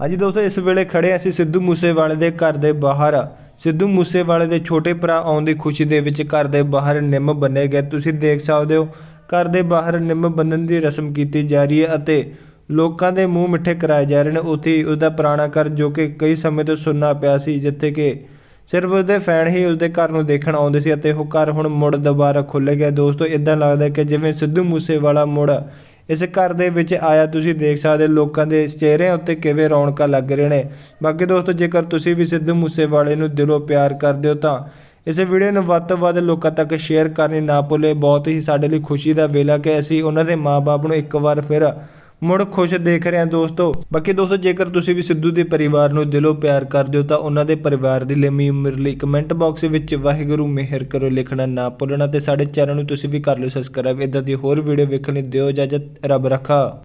ਹਾਂਜੀ ਦੋਸਤੋ, ਇਸ ਵੇਲੇ ਖੜੇ ਅਸੀਂ ਸਿੱਧੂ ਮੂਸੇਵਾਲੇ ਦੇ ਘਰ ਦੇ ਬਾਹਰ। ਸਿੱਧੂ ਮੂਸੇਵਾਲੇ ਦੇ ਛੋਟੇ ਭਰਾ ਆਉਣ ਦੀ ਖੁਸ਼ੀ ਦੇ ਵਿੱਚ ਘਰ ਦੇ ਬਾਹਰ ਨਿੰਮ ਬੰਨੇ ਗਏ। ਤੁਸੀਂ ਦੇਖ ਸਕਦੇ ਹੋ, ਘਰ ਦੇ ਬਾਹਰ ਨਿੰਮ ਬੰਨਣ ਦੀ ਰਸਮ ਕੀਤੀ ਜਾ ਰਹੀ ਹੈ ਅਤੇ ਲੋਕਾਂ ਦੇ ਮੂੰਹ ਮਿੱਠੇ ਕਰਾਏ ਜਾ ਰਹੇ ਨੇ। ਉੱਥੇ ਹੀ ਉਹਦਾ ਪੁਰਾਣਾ ਘਰ ਜੋ ਕਿ ਕਈ ਸਮੇਂ ਤੋਂ ਸੁਣਨਾ ਪਿਆ ਸੀ, ਜਿੱਥੇ ਕਿ ਸਿਰਫ ਉਸਦੇ ਫੈਨ ਹੀ ਉਸਦੇ ਘਰ ਨੂੰ ਦੇਖਣ ਆਉਂਦੇ ਸੀ ਅਤੇ ਉਹ ਘਰ ਹੁਣ ਮੁੜ ਦੁਬਾਰਾ ਖੁੱਲ੍ਹ ਗਿਆ। ਦੋਸਤੋ ਇਦਾਂ ਲੱਗਦਾ ਕਿ ਜਿਵੇਂ ਸਿੱਧੂ ਮੂਸੇਵਾਲਾ ਮੁੜ ਇਸ ਘਰ ਦੇ ਵਿੱਚ ਆਇਆ। ਤੁਸੀਂ ਦੇਖ ਸਕਦੇ ਹੋ ਲੋਕਾਂ ਦੇ ਚਿਹਰਿਆਂ ਉੱਤੇ ਕਿਵੇਂ ਰੌਣਕਾਂ ਲੱਗ ਰਹੇ ਨੇ। ਬਾਕੀ ਦੋਸਤੋ, ਜੇਕਰ ਤੁਸੀਂ ਵੀ ਸਿੱਧੂ ਮੂਸੇਵਾਲੇ ਨੂੰ ਦਿਲੋਂ ਪਿਆਰ ਕਰਦੇ ਹੋ ਤਾਂ ਇਸ ਵੀਡੀਓ ਨੂੰ ਵੱਧ ਤੋਂ ਵੱਧ ਲੋਕਾਂ ਤੱਕ ਸ਼ੇਅਰ ਕਰਨੀ ਨਾ ਭੁੱਲੇ। ਬਹੁਤ ਹੀ ਸਾਡੇ ਲਈ ਖੁਸ਼ੀ ਦਾ ਵੇਲਾ ਕਿ ਅਸੀਂ ਉਹਨਾਂ ਦੇ ਮਾਪੇ ਨੂੰ ਇੱਕ ਵਾਰ ਫਿਰ ਮੁੜ ਖੁਸ਼ ਦੇਖ ਰਹੇ ਹਾਂ ਦੋਸਤੋ। ਬਾਕੀ ਦੋਸਤੋ, ਜੇਕਰ ਤੁਸੀਂ ਵੀ ਸਿੱਧੂ ਦੇ ਪਰਿਵਾਰ ਨੂੰ ਦਿਲੋਂ ਪਿਆਰ ਕਰਦੇ ਹੋ, ਤਾਂ ਉਹਨਾਂ ਦੇ ਪਰਿਵਾਰ ਦੀ ਲੰਮੀ ਉਮਰ ਲਈ ਕਮੈਂਟ ਬਾਕਸ ਵਿੱਚ ਵਾਹਿਗੁਰੂ ਮਿਹਰ ਕਰੋ ਲਿਖਣਾ ਨਾ ਭੁੱਲਣਾ ਤੇ ਸਾਡੇ ਚੈਨਲ ਨੂੰ ਤੁਸੀਂ ਵੀ ਕਰ ਲਓ ਸਬਸਕ੍ਰਾਈਬ ਇਦਾਂ ਦੀ ਹੋਰ ਵੀਡੀਓ ਵੇਖਣ ਲਈ ਦਿਓ ਇਜਾਜ਼ਤ, ਰੱਬ ਰੱਖਾ।